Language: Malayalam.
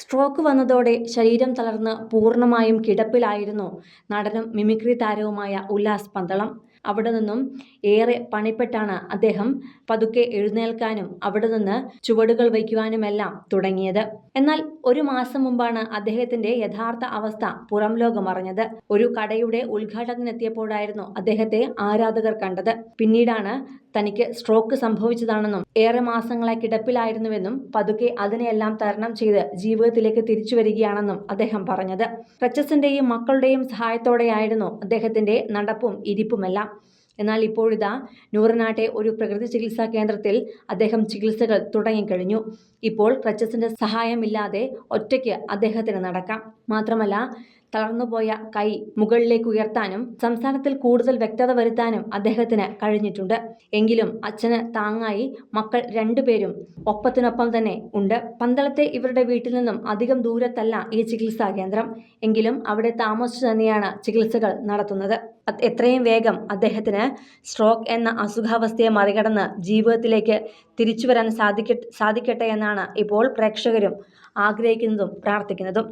സ്ട്രോക്ക് വന്നതോടെ ശരീരം തളർന്ന് പൂർണമായും കിടപ്പിലായിരുന്നു നടനും മിമിക്രി താരവുമായ ഉല്ലാസ് പന്തളം. അവിടെ നിന്നും ഏറെ പണിപ്പെട്ടാണ് അദ്ദേഹം പതുക്കെ എഴുന്നേൽക്കാനും അവിടെ നിന്ന് ചുവടുകൾ വയ്ക്കുവാനുമെല്ലാം തുടങ്ങിയത്. എന്നാൽ ഒരു മാസം മുമ്പാണ് അദ്ദേഹത്തിന്റെ യഥാർത്ഥ അവസ്ഥ പുറം ലോകം അറിഞ്ഞത്. ഒരു കടയുടെ ഉദ്ഘാടനത്തിനെത്തിയപ്പോഴായിരുന്നു അദ്ദേഹത്തെ ആരാധകർ കണ്ടത്. പിന്നീടാണ് തനിക്ക് സ്ട്രോക്ക് സംഭവിച്ചതാണെന്നും ഏറെ മാസങ്ങളെ കിടപ്പിലായിരുന്നുവെന്നും പതുക്കെ അതിനെയെല്ലാം തരണം ചെയ്ത് ജീവിതത്തിലേക്ക് തിരിച്ചു വരികയാണെന്നും അദ്ദേഹം പറഞ്ഞത്. റച്ചസിന്റെയും മക്കളുടെയും സഹായത്തോടെയായിരുന്നു അദ്ദേഹത്തിന്റെ നടപ്പും ഇരിപ്പുമെല്ലാം. എന്നാൽ ഇപ്പോഴിതാ നൂറനാട്ടെ ഒരു പ്രകൃതി ചികിത്സാ കേന്ദ്രത്തിൽ അദ്ദേഹം ചികിത്സകൾ തുടങ്ങിക്കഴിഞ്ഞു. ഇപ്പോൾ ക്രച്ചസിന്റെ സഹായമില്ലാതെ ഒറ്റയ്ക്ക് അദ്ദേഹത്തിന് നടക്കാം. മാത്രമല്ല തളർന്നുപോയ കൈ മുകളിലേക്ക് ഉയർത്താനും സംസാരത്തിൽ കൂടുതൽ വ്യക്തത വരുത്താനും അദ്ദേഹത്തിന് കഴിഞ്ഞിട്ടുണ്ട്. എങ്കിലും അച്ഛന് താങ്ങായി മക്കൾ രണ്ടുപേരും ഒപ്പത്തിനൊപ്പം തന്നെ ഉണ്ട്. പന്തളത്തെ ഇവരുടെ വീട്ടിൽ നിന്നും അധികം ദൂരത്തല്ല ഈ ചികിത്സാ കേന്ദ്രം. എങ്കിലും അവിടെ താമസിച്ചു തന്നെയാണ് ചികിത്സകൾ നടത്തുന്നത്. എത്രയും വേഗം അദ്ദേഹത്തിന് സ്ട്രോക്ക് എന്ന അസുഖാവസ്ഥയെ മറികടന്ന് ജീവിതത്തിലേക്ക് തിരിച്ചു വരാൻ സാധിക്ക സാധിക്കട്ടെ എന്നാണ് ഇപ്പോൾ പ്രേക്ഷകരും ആഗ്രഹിക്കുന്നതും പ്രാർത്ഥിക്കുന്നതും.